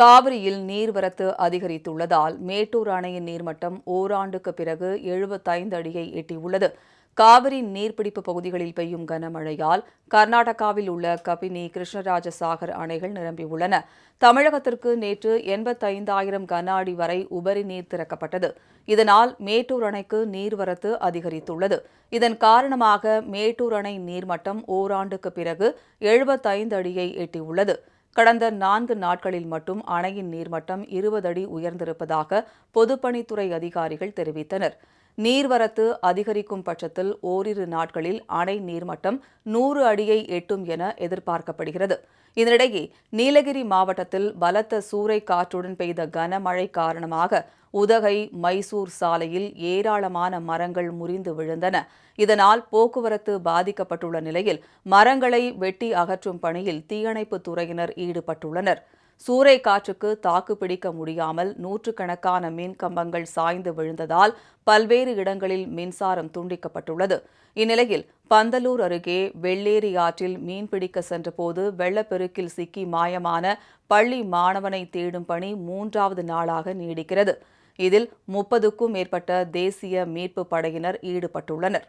காவிரியில் நீர்வரத்து அதிகரித்துள்ளதால் மேட்டூர் அணையின் நீர்மட்டம் ஓராண்டுக்கு பிறகு எழுபத்தைந்து அடியை எட்டியுள்ளது. காவிரி நீர்பிடிப்பு பகுதிகளில் பெய்யும் கனமழையால் கர்நாடகாவில் உள்ள கபினி கிருஷ்ணராஜ சாகர் அணைகள் நிரம்பியுள்ளன. தமிழகத்திற்கு நேற்று எண்பத்தைந்தாயிரம் கன அடி வரை உபரி நீர் திறக்கப்பட்டது. இதனால் மேட்டூர் அணைக்கு நீர்வரத்து அதிகரித்துள்ளது. இதன் காரணமாக மேட்டூர் அணை நீர்மட்டம் ஓராண்டுக்கு பிறகு எழுபத்தைந்து அடியை எட்டியுள்ளது. கடந்த நான்கு நாட்களில் மட்டும் அணையின் நீர்மட்டம் இருபது அடி உயர்ந்திருப்பதாக பொதுப்பணித்துறை அதிகாரிகள் தெரிவித்தனர். நீர்வரத்து அதிகரிக்கும் பட்சத்தில் ஓரிரு நாட்களில் அணை நீர்மட்டம் நூறு அடியை எட்டும் என எதிர்பார்க்கப்படுகிறது. இதனிடையே நீலகிரி மாவட்டத்தில் பலத்த சூறை காற்றுடன் பெய்த கனமழை காரணமாக உதகை மைசூர் சாலையில் ஏராளமான மரங்கள் முறிந்து விழுந்தன. இதனால் போக்குவரத்து பாதிக்கப்பட்டுள்ள நிலையில் மரங்களை வெட்டி அகற்றும் பணியில் தீயணைப்புத் துறையினர் ஈடுபட்டுள்ளனர். சூறை காற்றுக்கு தாக்குப்பிடிக்க முடியாமல் நூற்றுக்கணக்கான மின் கம்பங்கள் சாய்ந்து விழுந்ததால் பல்வேறு இடங்களில் மின்சாரம் துண்டிக்கப்பட்டுள்ளது. இந்நிலையில் பந்தலூர் அருகே வெள்ளேரி ஆற்றில் மீன்பிடிக்க சென்றபோது வெள்ளப்பெருக்கில் சிக்கி மாயமான பள்ளி மாணவனை தேடும் பணி மூன்றாவது நாளாக நீடிக்கிறது. இதில் முப்பதுக்கும் மேற்பட்ட தேசிய மீட்பு படையினர் ஈடுபட்டுள்ளனர்.